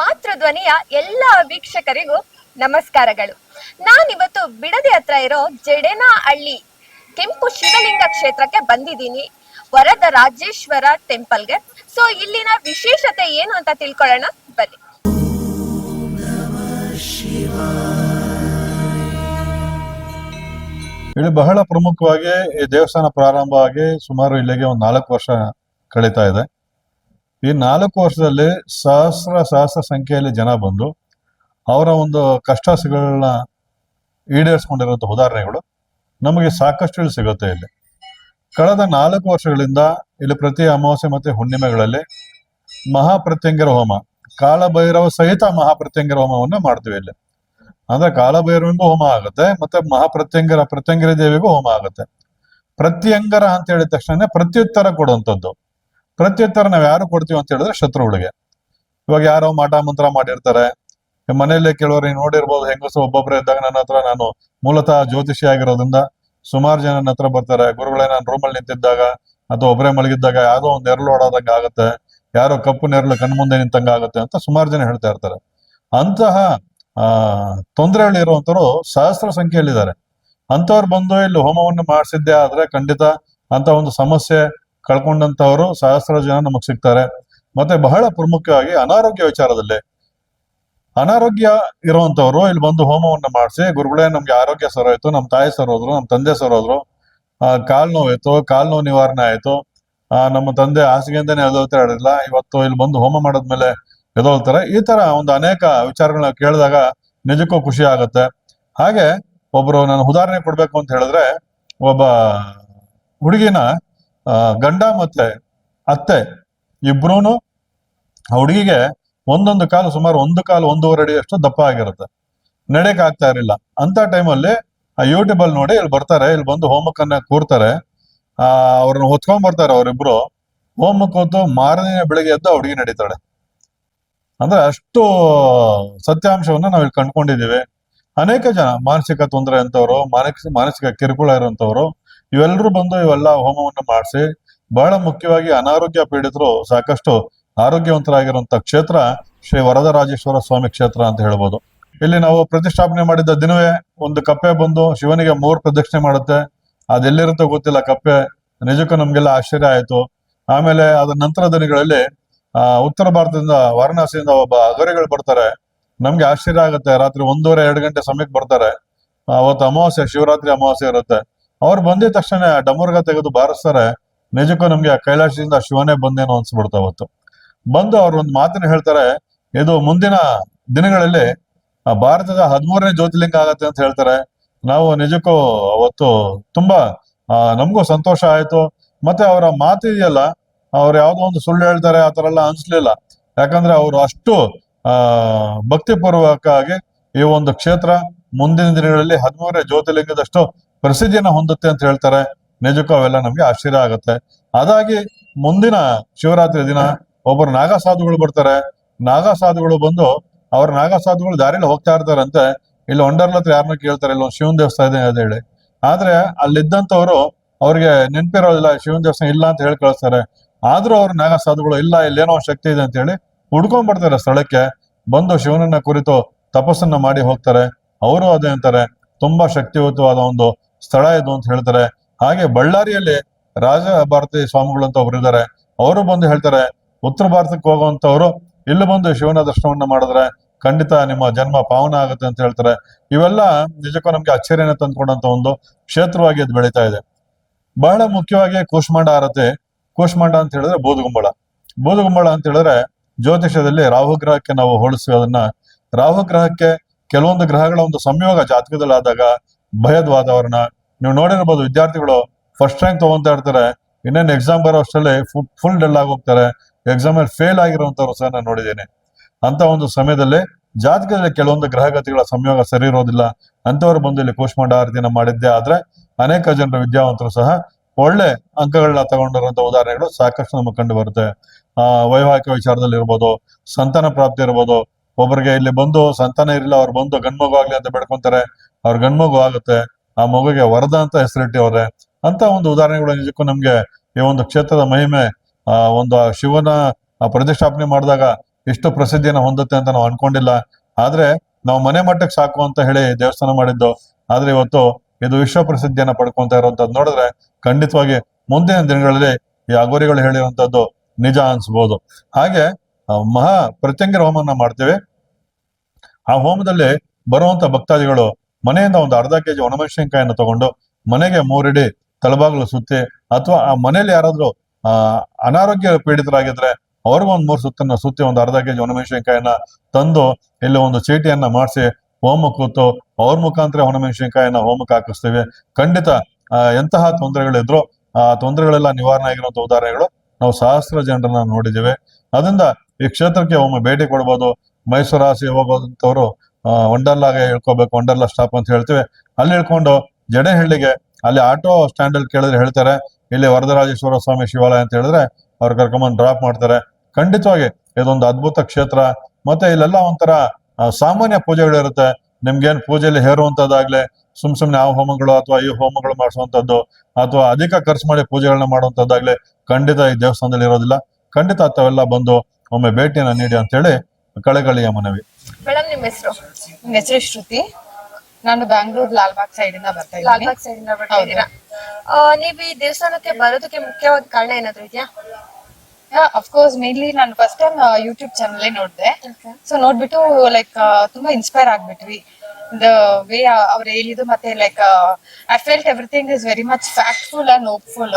ಮಾತೃಧ್ವನಿಯ ಎಲ್ಲ ವೀಕ್ಷಕರಿಗೂ ನಮಸ್ಕಾರಗಳು. ನಾನಿವತ್ತು ಬಿಡದಿ ಹತ್ರ ಇರೋ ಜಡೆನಹಳ್ಳಿ ಕೆಂಪು ಶಿವಲಿಂಗ ಕ್ಷೇತ್ರಕ್ಕೆ ಬಂದಿದ್ದೀನಿ. ವರದ ರಾಜೇಶ್ವರ ಟೆಂಪಲ್ಗೆ. ಸೊ ಇಲ್ಲಿನ ವಿಶೇಷತೆ ಏನು ಅಂತ ತಿಳ್ಕೊಳ್ಳೋಣ? ಬನ್ನಿ. ಇಲ್ಲಿ ಬಹಳ ಪ್ರಮುಖವಾಗಿ ಈ ದೇವಸ್ಥಾನ ಪ್ರಾರಂಭ ಆಗಿ ಸುಮಾರು ಇಲ್ಲಿಗೆ ಒಂದು ನಾಲ್ಕು ವರ್ಷ ಕಳೀತಾ ಇದೆ. ಈ ನಾಲ್ಕು ವರ್ಷದಲ್ಲಿ ಸಹಸ್ರ ಸಹಸ್ರ ಸಂಖ್ಯೆಯಲ್ಲಿ ಜನ ಬಂದು ಅವರ ಒಂದು ಕಷ್ಟಗಳನ್ನ ಈಡೇರಿಸ್ಕೊಂಡಿರುವಂಥ ಉದಾಹರಣೆಗಳು ನಮಗೆ ಸಾಕಷ್ಟು ಸಿಗುತ್ತೆ ಇಲ್ಲಿ. ಕಳೆದ ನಾಲ್ಕು ವರ್ಷಗಳಿಂದ ಇಲ್ಲಿ ಪ್ರತಿ ಅಮಾವಾಸ್ಯೆ ಮತ್ತೆ ಹುಣ್ಣಿಮೆಗಳಲ್ಲಿ ಮಹಾಪ್ರತ್ಯಂಗರ ಹೋಮ, ಕಾಳಭೈರವ ಸಹಿತ ಮಹಾಪ್ರತ್ಯಂಗರ ಹೋಮವನ್ನ ಮಾಡ್ತೀವಿ ಇಲ್ಲಿ. ಅಂದ್ರೆ ಕಾಲಭೈರವಿಗೂ ಹೋಮ ಆಗುತ್ತೆ, ಮತ್ತೆ ಮಹಾಪ್ರತ್ಯಂಗರ ಪ್ರತ್ಯಂಗರ ದೇವಿಗೂ ಹೋಮ ಆಗುತ್ತೆ. ಪ್ರತ್ಯಂಗರ ಅಂತ ಹೇಳಿದ ತಕ್ಷಣ ಪ್ರತ್ಯುತ್ತರ ಕೊಡುವಂಥದ್ದು ಪ್ರತ್ಯುತ್ತರ ನಾವ್ ಯಾರು ಕೊಡ್ತೀವಿ ಅಂತ ಹೇಳಿದ್ರೆ ಶತ್ರುಗಳಿಗೆ. ಇವಾಗ ಯಾರೋ ಮಾಟ ಮಂತ್ರ ಮಾಡಿರ್ತಾರೆ. ಮನೆಯಲ್ಲೇ ಕೆಲವರು ನೀವು ನೋಡಿರ್ಬೋದು, ಹೆಂಗಸು ಇದ್ದಾಗ ನನ್ನ ಹತ್ರ ನಾನು ಮೂಲತಃ ಜ್ಯೋತಿಷಿ ಆಗಿರೋದ್ರಿಂದ ಸುಮಾರು ಜನ ನನ್ನ ಹತ್ರ ಬರ್ತಾರೆ. ಗುರುಗಳೇ, ನಾನು ರೂಮಲ್ಲಿ ನಿಂತಿದ್ದಾಗ ಅಥವಾ ಒಬ್ಬರೇ ಮಲಗಿದ್ದಾಗ ಯಾವುದೋ ಒಂದು ನೆರಳು ಓಡಾದಂಗೆ ಆಗುತ್ತೆ. ಯಾರೋ ಕಪ್ಪು ನೆರಳು ಕಣ್ಮುಂದೆ ನಿಂತಂಗ ಆಗುತ್ತೆ ಅಂತ ಸುಮಾರು ಜನ ಹೇಳ್ತಾ ಇರ್ತಾರೆ. ಅಂತಹ, ಆ ತೊಂದರೆಗಳಿರುವಂತರು ಸಹಸ್ರ ಸಂಖ್ಯೆಯಲ್ಲಿದ್ದಾರೆ. ಅಂತವ್ರು ಬಂದು ಇಲ್ಲಿ ಹೋಮವನ್ನು ಮಾಡಿಸಿದ್ದೆ ಆದ್ರೆ ಖಂಡಿತ ಅಂತ ಒಂದು ಸಮಸ್ಯೆ ಕಳ್ಕೊಂಡಂತವರು ಸಹಸ್ರ ಜನ ನಮಗ್ ಸಿಗ್ತಾರೆ. ಮತ್ತೆ ಬಹಳ ಪ್ರಮುಖವಾಗಿ ಅನಾರೋಗ್ಯ ವಿಚಾರದಲ್ಲಿ. ಅನಾರೋಗ್ಯ ಇರುವಂತವ್ರು ಇಲ್ಲಿ ಬಂದು ಹೋಮವನ್ನ ಮಾಡಿಸಿ, ಗುರುಗಳೇ ನಮ್ಗೆ ಆರೋಗ್ಯ ಸರೋಯ್ತು ನಮ್ಮ ತಾಯಿ ಸರೋದ್ರು ನಮ್ಮ ತಂದೆ ಸರೋದ್ರು ಆ ಕಾಲ್ ನೋವಿತ್ತು ಕಾಲ್ ನೋವು ನಿವಾರಣೆ ಆಯ್ತು, ಆ ನಮ್ಮ ತಂದೆ ಹಾಸಿಗೆಯಿಂದನೇ ಎದೋಳ್ತಾ ಇರಲಿಲ್ಲ, ಇವತ್ತು ಇಲ್ಲಿ ಬಂದು ಹೋಮ ಮಾಡಿದ್ಮೇಲೆ ಎದೋಳ್ತಾರೆ ಈ ತರ ಒಂದು ಅನೇಕ ವಿಚಾರಗಳನ್ನ ಕೇಳಿದಾಗ ನಿಜಕ್ಕೂ ಖುಷಿ ಆಗುತ್ತೆ. ಹಾಗೆ ಒಬ್ರು ನಾನು ಉದಾಹರಣೆ ಕೊಡ್ಬೇಕು ಅಂತ ಹೇಳಿದ್ರೆ, ಒಬ್ಬ ಹುಡುಗಿನ ಗಂಡ ಮತ್ತೆ ಅತ್ತೆ ಇಬ್ರು ಹುಡುಗಿಗೆ ಒಂದೊಂದು ಕಾಲು ಸುಮಾರು ಒಂದು ಕಾಲು ಒಂದೂವರೆ ಅಡಿ ಅಷ್ಟು ದಪ್ಪ ಆಗಿರುತ್ತೆ. ನಡೆಯಕ್ ಆಗ್ತಾ ಇರಲಿಲ್ಲ. ಅಂತ ಟೈಮಲ್ಲಿ ಆ ಯೂಟ್ಯೂಬ್ ಅಲ್ಲಿ ನೋಡಿ ಇಲ್ಲಿ ಬರ್ತಾರೆ, ಇಲ್ಲಿ ಬಂದು ಹೋಮಕ್ಕನ್ನ ಕೂರ್ತಾರೆ. ಆ, ಅವ್ರನ್ನ ಹೊತ್ಕೊಂಡ್ ಬರ್ತಾರೆ ಅವರಿಬ್ರು. ಹೋಮಕ್ಕೆ ಹೊತ್ತು ಮಾರನೇ ಬೆಳಿಗ್ಗೆ ಎದ್ದು ಹುಡುಗಿ ನಡೀತಾಳೆ. ಅಂದ್ರೆ ಅಷ್ಟು ಸತ್ಯಾಂಶವನ್ನ ನಾವ್ ಇಲ್ಲಿ ಕಂಡ್ಕೊಂಡಿದೀವಿ ಅನೇಕ ಜನ ಮಾನಸಿಕ ತೊಂದರೆ ಅಂತವ್ರು, ಮಾನಸಿಕ ಮಾನಸಿಕ ಕಿರುಕುಳ ಇರುವಂತವ್ರು ಇವೆಲ್ಲರೂ ಬಂದು ಇವೆಲ್ಲ ಹೋಮವನ್ನು ಮಾಡಿಸಿ ಬಹಳ ಮುಖ್ಯವಾಗಿ ಅನಾರೋಗ್ಯ ಪೀಡಿತರು ಸಾಕಷ್ಟು ಆರೋಗ್ಯವಂತರಾಗಿರುವಂತ ಕ್ಷೇತ್ರ ಶ್ರೀ ವರದರಾಜೇಶ್ವರ ಸ್ವಾಮಿ ಕ್ಷೇತ್ರ ಅಂತ ಹೇಳ್ಬೋದು. ಇಲ್ಲಿ ನಾವು ಪ್ರತಿಷ್ಠಾಪನೆ ಮಾಡಿದ್ದ ದಿನವೇ ಒಂದು ಕಪ್ಪೆ ಬಂದು ಶಿವನಿಗೆ ಮೂರ್ ಪ್ರದಕ್ಷಿಣೆ ಮಾಡುತ್ತೆ. ಅದೆಲ್ಲಿರುತ್ತೋ ಗೊತ್ತಿಲ್ಲ ಕಪ್ಪೆ. ನಿಜಕ್ಕೂ ನಮ್ಗೆಲ್ಲ ಆಶ್ಚರ್ಯ ಆಯ್ತು. ಆಮೇಲೆ ಅದರ ನಂತರ ದಿನಗಳಲ್ಲಿ ಉತ್ತರ ಭಾರತದಿಂದ ವಾರಣಾಸಿಯಿಂದ ಒಬ್ಬ ಅಗರಿಗಳು ಬರ್ತಾರೆ. ನಮ್ಗೆ ಆಶ್ಚರ್ಯ ಆಗುತ್ತೆ. ರಾತ್ರಿ ಒಂದೂವರೆ, ಎರಡು ಗಂಟೆ ಸಮಯಕ್ಕೆ ಬರ್ತಾರೆ. ಅವತ್ತು ಅಮಾವಾಸ್ಯೆ, ಶಿವರಾತ್ರಿ ಅಮಾವಾಸ್ಯೆ ಇರುತ್ತೆ. ಅವ್ರು ಬಂದಿದ ತಕ್ಷಣ ಡಮರ್ಗ ತೆಗೆದು ಬಾರಿಸ್ತಾರೆ. ನಿಜಕ್ಕೂ ನಮ್ಗೆ ಆ ಕೈಲಾಸದಿಂದ ಶಿವನೇ ಬಂದೇನೋ ಅನ್ಸ್ಬಿಡ್ತು ಅವತ್ತು. ಬಂದು ಅವ್ರು ಒಂದು ಮಾತನ್ನ ಹೇಳ್ತಾರೆ, ಇದು ಮುಂದಿನ ದಿನಗಳಲ್ಲಿ ಭಾರತದ ಹದಿಮೂರನೇ ಜ್ಯೋತಿರ್ಲಿಂಗ ಆಗತ್ತೆ ಅಂತ ಹೇಳ್ತಾರೆ. ನಾವು ನಿಜಕ್ಕೂ ಅವತ್ತು ತುಂಬಾ ನಮಗೂ ಸಂತೋಷ ಆಯ್ತು. ಮತ್ತೆ ಅವರ ಮಾತು ಇದೆಯಲ್ಲ, ಅವ್ರು ಯಾವ್ದೋ ಒಂದು ಸುಳ್ಳು ಹೇಳ್ತಾರೆ, ಆ ತರ ಎಲ್ಲ ಅನ್ಸ್ಲಿಲ್ಲ. ಯಾಕಂದ್ರೆ ಅವರು ಅಷ್ಟು, ಆ, ಭಕ್ತಿಪೂರ್ವಕವಾಗಿ ಈ ಒಂದು ಕ್ಷೇತ್ರ ಮುಂದಿನ ದಿನಗಳಲ್ಲಿ ಹದಿಮೂರನೇ ಜ್ಯೋತಿರ್ಲಿಂಗದಷ್ಟು ಪ್ರಸಿದ್ಧಿಯನ್ನ ಹೊಂದುತ್ತೆ ಅಂತ ಹೇಳ್ತಾರೆ. ನಿಜಕ್ಕೂ ಅವೆಲ್ಲ ನಮ್ಗೆ ಆಶ್ಚರ್ಯ ಆಗುತ್ತೆ. ಅದಾಗಿ ಮುಂದಿನ ಶಿವರಾತ್ರಿ ದಿನ ಒಬ್ಬರು ನಾಗಸಾಧುಗಳು ಬರ್ತಾರೆ. ನಾಗಸಾಧುಗಳು ಬಂದು ಅವ್ರ ನಾಗಸಾಧುಗಳು ದಾರಿಯಲ್ಲಿ ಹೋಗ್ತಾ ಇರ್ತಾರಂತೆ. ಇಲ್ಲಿ ಒಂಡರ್ಲ ಹತ್ರ ಯಾರನ್ನ ಕೇಳ್ತಾರೆ, ಇಲ್ಲೊಂದು ಶಿವನ್ ದೇವಸ್ಥಾನ ಇದೆ ಅಂತ ಹೇಳಿ. ಆದ್ರೆ ಅಲ್ಲಿದ್ದಂಥವ್ರು ಅವ್ರಿಗೆ ನೆನ್ಪಿರೋದಿಲ್ಲ, ಶಿವನ್ ದೇವಸ್ಥಾನ ಇಲ್ಲ ಅಂತ ಹೇಳಿ ಕಳಿಸ್ತಾರೆ. ಆದ್ರೂ ಅವ್ರ ನಾಗಸಾಧುಗಳು, ಇಲ್ಲ, ಇಲ್ಲೇನೋ ಶಕ್ತಿ ಇದೆ ಅಂತ ಹೇಳಿ ಹುಡ್ಕೊಂಡ್ ಬರ್ತಾರೆ ಸ್ಥಳಕ್ಕೆ. ಬಂದು ಶಿವನನ್ನ ಕುರಿತು ತಪಸ್ಸನ್ನ ಮಾಡಿ ಹೋಗ್ತಾರೆ. ಅವರು ಅದೇ ಅಂತಾರೆ. ತುಂಬಾ ಶಕ್ತಿಯುತವಾದ ಒಂದು ಸ್ಥಳ ಇದು ಅಂತ ಹೇಳ್ತಾರೆ. ಹಾಗೆ ಬಳ್ಳಾರಿಯಲ್ಲಿ ರಾಜ ಭಾರತಿ ಸ್ವಾಮಿಗಳು ಅಂತ ಒಬ್ರು ಇದ್ದಾರೆ. ಅವರು ಬಂದು ಹೇಳ್ತಾರೆ, ಉತ್ತರ ಭಾರತಕ್ಕೆ ಹೋಗುವಂತವ್ರು ಇಲ್ಲಿ ಬಂದು ಶಿವನ ದರ್ಶನವನ್ನ ಮಾಡಿದ್ರೆ ಖಂಡಿತ ನಿಮ್ಮ ಜನ್ಮ ಪಾವನ ಆಗುತ್ತೆ ಅಂತ ಹೇಳ್ತಾರೆ. ಇವೆಲ್ಲ ನಿಜಕ್ಕೂ ನಮ್ಗೆ ಆಶ್ಚರ್ಯನ ತಂದ್ಕೊಂಡಂತ ಒಂದು ಕ್ಷೇತ್ರವಾಗಿ ಅದು ಬೆಳೀತಾ ಇದೆ. ಬಹಳ ಮುಖ್ಯವಾಗಿ ಕೂಷ್ಮಾಂಡ ಆರತಿ, ಕೂಷ್ಮಾಂಡ ಅಂತ ಹೇಳಿದ್ರೆ ಬೋಧಗುಂಬಳ ಬೂದುಗುಂಬಳ ಅಂತ ಹೇಳಿದ್ರೆ ಜ್ಯೋತಿಷ್ಯದಲ್ಲಿ ರಾಹು ಗ್ರಹಕ್ಕೆ ನಾವು ಹೋಲಿಸಿ ಅದನ್ನ, ರಾಹು ಗ್ರಹಕ್ಕೆ ಕೆಲವೊಂದು ಗ್ರಹಗಳ ಒಂದು ಸಂಯೋಗ ಜಾತಕದಲ್ಲಿ ಆದಾಗ ಭಯದ ವಾತಾವರಣ. ನೀವು ನೋಡಿರ್ಬೋದು ವಿದ್ಯಾರ್ಥಿಗಳು ಫಸ್ಟ್ ರ್ಯಾಂಕ್ ತಗೊಂತಾ ಇರ್ತಾರೆ, ಇನ್ನೇನು ಎಕ್ಸಾಮ್ ಬರೋ ಅಷ್ಟರಲ್ಲಿ ಫುಲ್ ಡಲ್ ಹೋಗ್ತಾರೆ ಎಕ್ಸಾಮ್ ಅಲ್ಲಿ ಫೇಲ್ ಆಗಿರುವಂತವ್ರು ಸಹ ನಾನು ನೋಡಿದ್ದೇನೆ. ಅಂತ ಒಂದು ಸಮಯದಲ್ಲಿ ಜಾತಕದಲ್ಲಿ ಕೆಲವೊಂದು ಗ್ರಹಗತಿಗಳ ಸಂಯೋಗ ಸರಿ ಇರೋದಿಲ್ಲ. ಅಂತವ್ರು ಬಂದು ಇಲ್ಲಿ ಕೂಷ್ಮಾಂಡ ಆರತಿನ ಮಾಡಿದ್ದೆ ಆದ್ರೆ ಅನೇಕ ಜನರ ವಿದ್ಯಾವಂತರು ಸಹ ಒಳ್ಳೆ ಅಂಕಗಳನ್ನ ತಗೊಂಡಿರುವಂತ ಉದಾಹರಣೆಗಳು ಸಾಕಷ್ಟು ನಮಗೆ ಕಂಡು ಬರುತ್ತೆ. ಆ, ವೈವಾಹಿಕ ವಿಚಾರದಲ್ಲಿ ಇರ್ಬೋದು, ಸಂತಾನ ಪ್ರಾಪ್ತಿ ಇರ್ಬೋದು. ಒಬ್ಬರಿಗೆ ಇಲ್ಲಿ ಬಂದು ಸಂತಾನ ಇರಲಿಲ್ಲ, ಅವ್ರು ಬಂದು ಗಂಡ್ಮಗು ಆಗ್ಲಿ ಅಂತ ಬೆಡ್ಕೊಂತಾರೆ. ಅವ್ರ ಗಂಡ್ಮಗು ಆಗುತ್ತೆ, ಆ ಮಗುಗೆ ವರದ ಅಂತ ಹೆಸರಿಟ್ಟಿವ್ರೆ ಅಂತ ಒಂದು ಉದಾಹರಣೆಗಳು ನಿಜಕ್ಕೂ ನಮ್ಗೆ ಈ ಒಂದು ಕ್ಷೇತ್ರದ ಮಹಿಮೆ, ಆ ಒಂದು ಶಿವನ ಪ್ರತಿಷ್ಠಾಪನೆ ಮಾಡಿದಾಗ ಎಷ್ಟು ಪ್ರಸಿದ್ಧಿಯನ್ನು ಹೊಂದುತ್ತೆ ಅಂತ ನಾವು ಅನ್ಕೊಂಡಿಲ್ಲ. ಆದ್ರೆ ನಾವು ಮನೆ ಮಟ್ಟಕ್ಕೆ ಸಾಕು ಅಂತ ಹೇಳಿ ದೇವಸ್ಥಾನ ಮಾಡಿದ್ದು, ಆದ್ರೆ ಇವತ್ತು ಇದು ವಿಶ್ವ ಪ್ರಸಿದ್ಧಿಯನ್ನ ಪಡ್ಕೊಂತ ಇರುವಂತದ್ದು ನೋಡಿದ್ರೆ ಖಂಡಿತವಾಗಿ ಮುಂದಿನ ದಿನಗಳಲ್ಲಿ ಈ ಅಗೋರಿಗಳು ಹೇಳಿರುವಂತದ್ದು ನಿಜ ಅನ್ಸ್ಬೋದು. ಹಾಗೆ ಮಹಾ ಪ್ರತ್ಯಂಗಿರ ಹೋಮವನ್ನ ಮಾಡ್ತೇವೆ. ಆ ಹೋಮದಲ್ಲಿ ಬರುವಂತ ಭಕ್ತಾದಿಗಳು ಮನೆಯಿಂದ ಒಂದು ಅರ್ಧ ಕೆಜಿ ಒಣಮೆಣಸಿನಕಾಯನ್ನು ತಗೊಂಡು ಮನೆಗೆ ಮೂರಿಡಿ ತಲೆಬಾಗಲು ಸುತ್ತಿ ಅಥವಾ ಆ ಮನೇಲಿ ಯಾರಾದ್ರೂ, ಆ, ಅನಾರೋಗ್ಯ ಪೀಡಿತರಾಗಿದ್ರೆ ಅವ್ರಿಗೂ ಒಂದ್ ಮೂರ್ ಸುತ್ತನ್ನ ಸುತ್ತಿ ಒಂದು ಅರ್ಧ ಕೆಜಿ ಒಣಮೆಣಸಿನಕಾಯಿನ ತಂದು ಇಲ್ಲಿ ಒಂದು ಚೀಟಿಯನ್ನ ಮಾಡಿಸಿ ಹೋಮ ಕೂತು ಅವ್ರ ಮುಖಾಂತರ ಒಣಮೆಣಸಿನಕಾಯಿನ ಹೋಮಕ್ಕೆ ಹಾಕಿಸ್ತೀವಿ. ಖಂಡಿತ ಎಂತಹ ತೊಂದರೆಗಳಿದ್ರು ಆ ತೊಂದರೆಗಳೆಲ್ಲ ನಿವಾರಣೆ ಆಗಿರುವಂತ ಉದಾಹರಣೆಗಳು ನಾವು ಸಹಸ್ರ ಜನರನ್ನ ನೋಡಿದ್ದೇವೆ. ಅದರಿಂದ ಈ ಕ್ಷೇತ್ರಕ್ಕೆ ಒಮ್ಮೆ ಭೇಟಿ ಕೊಡ್ಬೋದು. ಮೈಸೂರು ಆಸೆ ಹೋಗೋದಂತವ್ರು ವಂಡರ್ಲಾಗೆ ಇಳ್ಕೋಬೇಕು ವಂಡರ್ಲಾ ಸ್ಟಾಪ್ ಅಂತ ಹೇಳ್ತೀವಿ. ಅಲ್ಲಿ ಇಳ್ಕೊಂಡು ಜಡೆಹಳ್ಳಿಗೆ ಅಲ್ಲಿ ಆಟೋ ಸ್ಟ್ಯಾಂಡ್ ಅಲ್ಲಿ ಕೇಳಿದ್ರೆ ಹೇಳ್ತಾರೆ, ಇಲ್ಲಿ ವರದರಾಜೇಶ್ವರ ಸ್ವಾಮಿ ಶಿವಾಲಯ ಅಂತ ಹೇಳಿದ್ರೆ ಅವ್ರು ಕರ್ಕೊಂಬಂದು ಡ್ರಾಪ್ ಮಾಡ್ತಾರೆ. ಖಂಡಿತವಾಗಿ ಇದೊಂದು ಅದ್ಭುತ ಕ್ಷೇತ್ರ. ಮತ್ತೆ ಇಲ್ಲೆಲ್ಲ ಒಂಥರ ಸಾಮಾನ್ಯ ಪೂಜೆಗಳಿರುತ್ತೆ ನಿಮ್ಗೇನು ಪೂಜೆಯಲ್ಲಿ ಹೇರುವಂತದ್ದಾಗ್ಲಿ, ಸುಮ್ ಸುಮ್ನೆ ಆ ಹೋಮಗಳು ಅಥವಾ ಈ ಹೋಮಗಳು ಮಾಡಿಸುವಂತದ್ದು ಅಥವಾ ಅಧಿಕ ಖರ್ಚು ಮಾಡಿ ಪೂಜೆಗಳನ್ನ ಮಾಡುವಂತದ್ದಾಗ್ಲಿ ಖಂಡಿತ ಈ ದೇವಸ್ಥಾನದಲ್ಲಿ ಇರೋದಿಲ್ಲ. ಖಂಡಿತ ತಾವೆಲ್ಲ ಬಂದು ಒಮ್ಮೆ ಭೇಟಿಯನ್ನ ನೀಡಿ ಅಂತ ಹೇಳಿ ಕಳೆಗಳಿಯ ಮನವಿ. ಮೇಡಮ್ ನಿಮ್ಮ ಹೆಸರು? ನಿಮ್ ಹೆಸರು ಶ್ರುತಿ. ನಾನು ಬ್ಯಾಂಗ್ಳೂರ್ ಲಾಲ್ಬಾಗ್ ಸೈಡ್ ಇಂದ ಬರ್ತಾ ಇದ್ದೀನಿ. ಲಾಲ್ಬಾಗ್ ಸೈಡ್ ಇಂದ ಬರ್ತಾ ಇದ್ದೀರಾ? ಆ, ನೀವು ಈ ದೇವಸ್ಥಾನಕ್ಕೆ ಬರೋದಕ್ಕೆ ಮುಖ್ಯವಾದ ಕಾರಣ ಏನಾದ್ರು ಇದೆಯಾ? ಅಫ್ಕೋರ್ಸ್ ಮೇನ್ಲಿ ನಾನು ಫಸ್ಟ್ ಟೈಮ್ ಯೂಟ್ಯೂಬ್ ಚಾನಲ್ ನೋಡಿದೆ. ಸೊ ನೋಡ್ಬಿಟ್ಟು ಲೈಕ್ ತುಂಬಾ ಇನ್ಸ್ಪೈರ್ ಆಗ್ಬಿಟ್ವಿ. ದ ವೇ ಅವ್ರು ಹೇಳಿದ್ದು ಮತ್ತೆ like I felt everything is very much factful and hopeful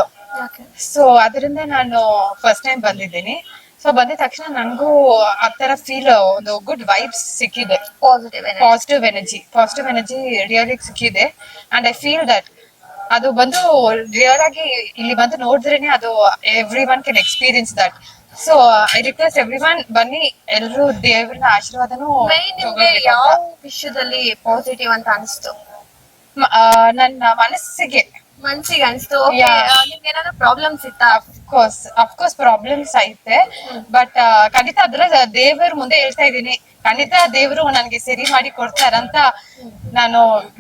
so ಅದರಿಂದ ನಾನು ಫಸ್ಟ್ ಟೈಮ್ ಬಂದಿದ್ದೀನಿ. ಸೊ ಬಂದ ತಕ್ಷಣ ನನಗೂ ಆ ತರ ಫೀಲ್ ಒಂದು ಗುಡ್ ವೈಬ್ಸ್ ಸಿಕ್ಕಿದೆ. Positive positive energy positive energy really ಸಿಕ್ಕಿದೆ. ಅಂಡ್ ಐ ಫೀಲ್ ದಟ್ ಅದು ಬಂದು ರಿಯಲ್ ಆಗಿ ಇಲ್ಲಿ ಬಂದು ನೋಡಿದ್ರೇನೆ ಅದು every one can experience that so I request every one ಬನ್ನಿ ಎಲ್ಲರೂ ದೇವ್ರನ್ನ ಆಶೀರ್ವಾದನು ನಿಮ್ಗೆ ಯಾವ ವಿಷಯದಲ್ಲಿ ಪಾಸಿಟಿವ್ ಅಂತ ಅನಿಸ್ತು? ನನ್ನ ಮನಸ್ಸಿಗೆ ಮನ್ಸಿಗೆ ಅನ್ಸ್ತು. ನಿಮ್ಗೆ ಏನಾದ್ರು ಪ್ರಾಬ್ಲಮ್ಸ್ ಇತ್ತಾ? Of course of course problems ಐತೆ ಬಟ್ ಖಂಡಿತ ಅದ್ರ ದೇವರ ಮುಂದೆ ಹೇಳ್ತಾ ಇದ್ದೀನಿ. ಖಂಡಿತ ದೇವ್ರು ನನ್ಗೆ ಸರಿ ಮಾಡಿ ಕೊಡ್ತಾರಂತ ನಾನು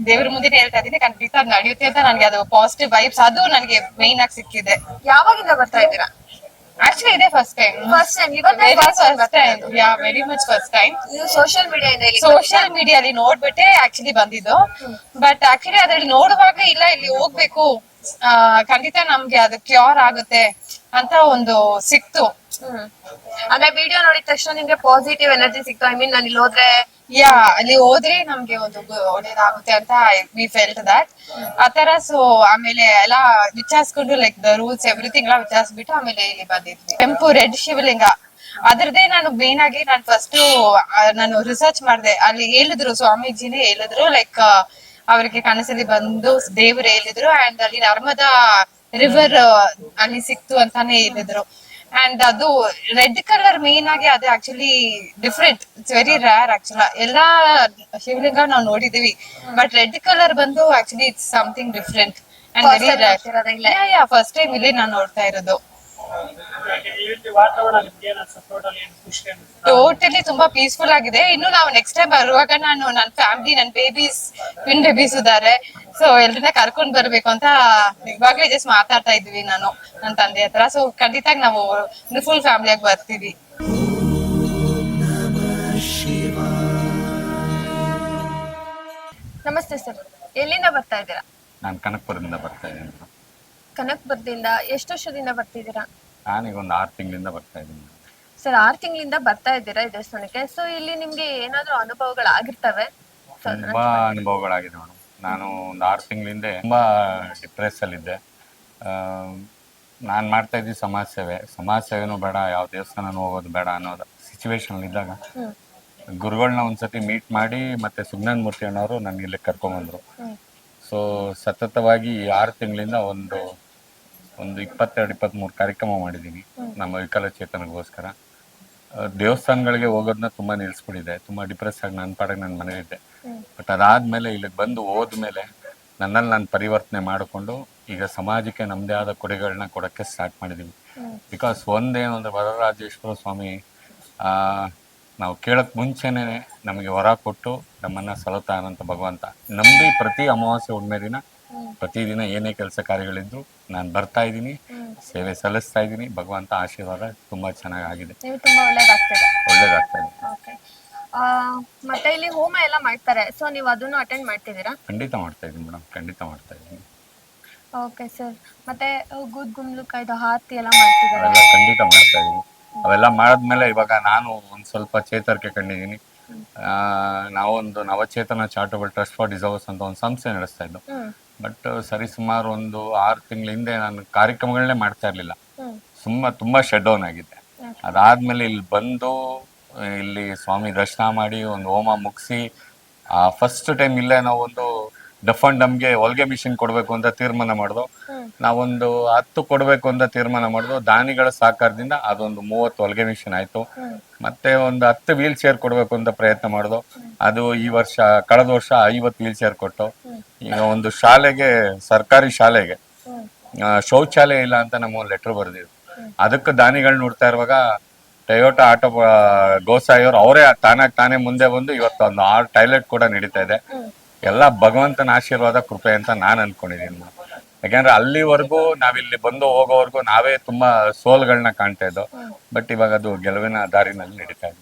ದೇವ್ರ ಮುಂದೆ ಹೇಳ್ತಾ ಇದ್ದೀನಿ. ಖಂಡಿತ ಅದ್ ನಡೆಯುತ್ತೆ ಅಂತ ನನ್ಗೆ ಅದು ಪಾಸಿಟಿವ್ ವೈಬ್ಸ್ ಅದು ನನ್ಗೆ ಮೈನ್ ಆಗಿ ಸಿಕ್ಕಿದೆ. ಯಾವಾಗಿಂದ ಬರ್ತಾ ಇದ್ದೀರಾ? ಆಕ್ಚುಲಿ ಇದೇ first time first time very first time yeah very much first time social media social media ಅಲ್ಲಿ ನೋಡ್ಬಿಟ್ಟೆ ಆಕ್ಚುಲಿ ಬಂದಿದ್ದು. ಬಟ್ ಆಕ್ಚುಲಿ ಅದ್ರಲ್ಲಿ ನೋಡುವಾಗ ಇಲ್ಲ ಇಲ್ಲಿ ಹೋಗ್ಬೇಕು. ಖಂಡಿತ ನಮ್ಗೆ ಅದು ಕ್ಯೂರ್ ಆಗುತ್ತೆ ಅಂತ ಒಂದು ಸಿಕ್ತು. ಅಂದ್ರೆ ವಿಡಿಯೋ ನೋಡಿದ ತಕ್ಷಣ ನಿಮ್ಗೆ ಪಾಸಿಟಿವ್ ಎನರ್ಜಿ ಸಿಕ್ತು. ಐ ಮೀನ್ ನಾನು ಇಲ್ಲಿ ಹೋದ್ರೆ ಯಾ ಅಲ್ಲಿ ಹೋದ್ರೆ ನಮ್ಗೆ ಒಂದು ಒಳ್ಳೇದಾಗುತ್ತೆ ಅಂತ ವಿ ಫೆಲ್ಟ್ ದಟ್ ಆತರ ಸೊ ಆಮೇಲೆ ಎಲ್ಲ ವಿಚಾರಿಸ್ಕೊಂಡು ಲೈಕ್ ದ ರೂಲ್ಸ್ ಎವ್ರಿಥಿಂಗ್ ಎಲ್ಲ ವಿಚಾರಿಸ್ಬಿಟ್ಟು ಆಮೇಲೆ ಇಲ್ಲಿ ಬಂದಿದ್ವಿ. ಕೆಂಪು ರೆಡ್ ಶಿವಲಿಂಗ. ಅದ್ರದೇ ನಾನು ಮೇನ್ ಆಗಿ ನಾನು ಫಸ್ಟ್ ನಾನು ರಿಸರ್ಚ್ ಮಾಡಿದೆ. ಅಲ್ಲಿ ಹೇಳಿದ್ರು ಸ್ವಾಮೀಜಿನೇ ಹೇಳಿದ್ರು ಲೈಕ್ ಅವರಿಗೆ ಕನಸಲ್ಲಿ ಬಂದು ದೇವರು ಹೇಳಿದ್ರು ಅಂಡ್ ಅಲ್ಲಿ ನರ್ಮದಾ ರಿವರ್ ಅಲ್ಲಿ ಸಿಕ್ತು ಅಂತಾನೆ ಹೇಳಿದ್ರು. ಅಂಡ್ ಅದು ರೆಡ್ ಕಲರ್ ಮೇನ್ ಆಗಿ ಅದು actually different it's very rare actually ಎಲ್ಲಾ ಶಿವಲಿಂಗ ನಾವು ನೋಡಿದೀವಿ. ಬಟ್ ರೆಡ್ ಕಲರ್ ಬಂದು actually it's something different and very rare first time ಇಲ್ಲಿ ನಾನು ನೋಡ್ತಾ ಇರೋದು. ಟೋಟಲಿ ತುಂಬಾ ಪೀಸ್ಫುಲ್ ಆಗಿದೆ. ಇನ್ನು ನಾವು ನೆಕ್ಸ್ಟ್ ಟೈಮ್ ಬರುವಾಗ ನಾನು ನನ್ನ ಫ್ಯಾಮಿಲಿ ನನ್ನ ಬೇಬೀಸ್ ಟ್ವಿನ್ ಬೇಬೀಸ್ ಇದಾರೆ ಸೊ ಎಲ್ರನ್ನ ಕರ್ಕೊಂಡ್ ಬರ್ಬೇಕು ಅಂತ ಇವಾಗ್ಲೇ ಜಸ್ಟ್ ಮಾತಾಡ್ತಾ ಇದ್ವಿ ನಾನು ನನ್ನ ತಂದೆ ಹತ್ರ. ಸೊ ಖಂಡಿತ ನಾವು ಫುಲ್ ಫ್ಯಾಮಿಲಿಯಾಗಿ ಬರ್ತೀವಿ. ನಮಸ್ತೆ ಸರ್. ಎಲ್ಲಿಂದ ಬರ್ತಾ ಇದ್ದೀರಾ? ನಾನು ಕನಕಪುರದಿಂದ ಬರ್ತಾ ಇದ್ದೀನಿ. ಕನಕ್ಪುರದಿಂದ ಎಷ್ಟು ವರ್ಷದಿಂದ ಬರ್ತಿದ್ದೀರಾ? ನಾನೀಗ ಒಂದು ಆರು ತಿಂಗಳಿಂದ ಬರ್ತಾ ಇದ್ದೀನಿ. ಸರ್ ಆರು ತಿಂಗಳಿಂದ ಬರ್ತಾ ಇದ್ದೀರಾ ಈ ದೇವಸ್ಥಾನಕ್ಕೆ? ಸೊ ಇಲ್ಲಿ ನಿಮ್ಗೆ ಏನಾದ್ರೂ ಅನುಭವಗಳು ಆಗಿರ್ತವೆ So, ತುಂಬಾ ಅನುಭವಗಳಾಗಿದೆ ಮೇಡಮ್ ನಾನು ಒಂದು ಆರು ತಿಂಗಳಿಂದ ತುಂಬಾ ಡಿಪ್ರೆಸ್ ಅಲ್ಲಿದ್ದೆ ನಾನು ಮಾಡ್ತಾ ಇದ್ದೀನಿ ಸಮಾಜ ಸೇವೆ. ಸಮಾಜ ಸೇವೆನೂ ಬೇಡ ಯಾವ ದೇವಸ್ಥಾನನೂ ಹೋಗೋದು ಬೇಡ ಅನ್ನೋದು ಸಿಚುವೇಶನ್ ಇದ್ದಾಗ ಹ್ಮ್. ಗುರುಗಳನ್ನ ಒಂದ್ಸತಿ ಮೀಟ್ ಮಾಡಿ ಮತ್ತೆ ಸುಜ್ಞಾನ್ ಮೂರ್ತಿ ಅನ್ನೋರು ನನಗೆ ಇಲ್ಲಿ ಕರ್ಕೊಂಬಂದ್ರು. ಹ್ಮ್. ಸೊ ಸತತವಾಗಿ ಈ ಆರು ತಿಂಗಳಿಂದ ಒಂದು ಒಂದು ಇಪ್ಪತ್ತೆರಡು ಇಪ್ಪತ್ತ್ಮೂರು ಕಾರ್ಯಕ್ರಮ ಮಾಡಿದ್ದೀನಿ ನಮ್ಮ ವಿಕಲಚೇತನಗೋಸ್ಕರ ದೇವಸ್ಥಾನಗಳಿಗೆ ಹೋಗೋದನ್ನ ತುಂಬ ನಿಲ್ಸ್ಬಿಟ್ಟಿದೆ. ತುಂಬ ಡಿಪ್ರೆಸ್ ಆಗಿ ನನ್ನ ಪಾಡಿಗೆ ನನ್ನ ಮನೇಲಿದ್ದೆ. ಬಟ್ ಅದಾದಮೇಲೆ ಇಲ್ಲಿಗೆ ಬಂದು ಹೋದ್ಮೇಲೆ ನನ್ನಲ್ಲಿ ನಾನು ಪರಿವರ್ತನೆ ಮಾಡಿಕೊಂಡು ಈಗ ಸಮಾಜಕ್ಕೆ ನಮ್ಮದೇ ಆದ ಕೊಡುಗೆಗಳನ್ನ ಕೊಡೋಕ್ಕೆ ಸ್ಟಾರ್ಟ್ ಮಾಡಿದ್ದೀವಿ ಬಿಕಾಸ್ ಒಂದೇನು ಅಂದರೆ ವರರಾಜೇಶ್ವರ ಸ್ವಾಮಿ ನಾವು ಕೇಳೋಕ್ಕೆ ಮುಂಚೆನೇ ನಮಗೆ ವರ ಕೊಟ್ಟು ನಮ್ಮನ್ನು ಸಲತಾನಂತ ಭಗವಂತ. ನಂಬಿ ಪ್ರತಿ ಅಮಾವಾಸ್ಯೆ ಹುಣ್ಣಿಮೆ ದಿನ ಪ್ರತಿದಿನ ಏನೇ ಕೆಲಸ ಕಾರ್ಯಗಳಿದ್ರು ನಾನು ಬರ್ತಾ ಇದ್ದೀನಿ ಸೇವೆ ಸಲ್ಲಿಸ್ತಾ ಇದ್ದೀನಿ ಭಗವಂತ ಆಶೀರ್ವಾದ ತುಂಬಾ ಚೆನ್ನಾಗಾಗಿದೆ. ನೀವು ತುಂಬಾ ಒಳ್ಳೇದಾಗ್ತದೆ. ಒಳ್ಳೇದಾಗ್ತಾ ಇದೆ ಓಕೆ ಮತ್ತೆ ಇಲ್ಲಿ ಹೋಮ ಎಲ್ಲ ಮಾಡ್ತಾರೆ ಸೊ ನೀವು ಅದನ್ನು ಅಟೆಂಡ್ ಮಾಡ್ತಿದ್ದೀರಾ? ಖಂಡಿತ ಮಾಡ್ತಾ ಇದ್ದೀನಿ ಮೇಡಮ್ ಖಂಡಿತ ಮಾಡ್ತಾ ಇದ್ದೀನಿ. Okay sir. ಮತ್ತೆ ಗುದ್ ಗುಮ್ಲುಕಾಯ್ದು ಆರತಿ ಎಲ್ಲ ಮಾಡ್ತಿದ್ದಾರೆ? ಅವೆಲ್ಲ ಖಂಡಿತ ಮಾಡ್ತಾ ಇದ್ದೀನಿ. ಅವೆಲ್ಲ ಮಾಡಿದ್ಮೇಲೆ ಇವಾಗ ನಾನು ಒಂದ್ ಸ್ವಲ್ಪ ಚೇತರಿಕೆ ಕಂಡಿದ್ದೀನಿ. ಆ, ನಾವೊಂದು Navachetana charitable trust for deservers ಅಂತ ಒಂದು ಸಂಸ್ಥೆ ನಡೆಸ್ತಾ ಇದ್ದು. ಬಟ್ ಸರಿ ಸುಮಾರು ಒಂದು ಆರು ತಿಂಗಳ ಹಿಂದೆ ನಾನು ಕಾರ್ಯಕ್ರಮಗಳನ್ನೇ ಮಾಡ್ತಾ ಇರ್ಲಿಲ್ಲ. ಸುಮ್ಮ ತುಂಬಾ ಶಟ್ ಡೌನ್ ಆಗಿದೆ. ಅದಾದ್ಮೇಲೆ ಇಲ್ಲಿ ಬಂದು ಇಲ್ಲಿ ಸ್ವಾಮಿ ದರ್ಶನ ಮಾಡಿ ಒಂದು ಹೋಮ ಮುಗಿಸಿ ಫಸ್ಟ್ ಟೈಮ್ ಇಲ್ಲೇ ನಾವೊಂದು ಡಫ್ ಅಂಡ್ ಡಮ್ಗೆ ಹೊಲ್ಗೆ ಮಿಷಿನ್ ಕೊಡಬೇಕು ಅಂತ ತೀರ್ಮಾನ ಮಾಡಿದ್ವು. ನಾವೊಂದು ಹತ್ತು ಕೊಡಬೇಕು ಅಂತ ತೀರ್ಮಾನ ಮಾಡಿದ್ವು ದಾನಿಗಳ ಸಹಕಾರದಿಂದ ಅದೊಂದು ಮೂವತ್ತು ಹೊಲ್ಗೆ ಮಿಷಿನ್ ಆಯ್ತು. ಮತ್ತೆ ಒಂದು ಹತ್ತು ವೀಲ್ ಚೇರ್ ಕೊಡಬೇಕು ಅಂತ ಪ್ರಯತ್ನ ಮಾಡಿದ್ವು ಅದು ಈ ವರ್ಷ ಕಳೆದ ವರ್ಷ ಐವತ್ತು ವೀಲ್ ಚೇರ್ ಕೊಟ್ಟು. ಈಗ ಒಂದು ಶಾಲೆಗೆ ಸರ್ಕಾರಿ ಶಾಲೆಗೆ ಶೌಚಾಲಯ ಇಲ್ಲ ಅಂತ ನಮ್ಮ ಲೆಟರ್ ಬರೆದಿದ್ರು ಅದಕ್ಕೆ ದಾನಿಗಳು ನೋಡ್ತಾ ಇರುವಾಗ ಟೊಯೋಟಾ ಆಟೋ ಗೋಸಾಯಿಯವರು ಅವರೇ ತಾನಾಗ್ ತಾನೇ ಮುಂದೆ ಬಂದು ಇವತ್ತು ಒಂದು ಆರು ಟಾಯ್ಲೆಟ್ ಕೂಡ ನಡೀತಾ ಇದೆ. ಎಲ್ಲ ಭಗವಂತನ ಆಶೀರ್ವಾದ, ಕೃಪೆ ಅಂತ ನಾನು ಅನ್ಕೊಂಡಿದ್ದೀನಿ. ಯಾಕಂದ್ರೆ ಅಲ್ಲಿವರೆಗೂ ನಾವಿಲ್ಲಿ ಬಂದು ಹೋಗೋವರೆಗೂ ನಾವೇ ತುಂಬಾ ಸೋಲ್ಗಳನ್ನ ಕಾಣ್ತಾ ಇದ್ದೋ, ಬಟ್ ಇವಾಗ ಅದು ಗೆಲುವಿನ ದಾರಿನಲ್ಲಿ ನಡೀತಾ ಇದೆ.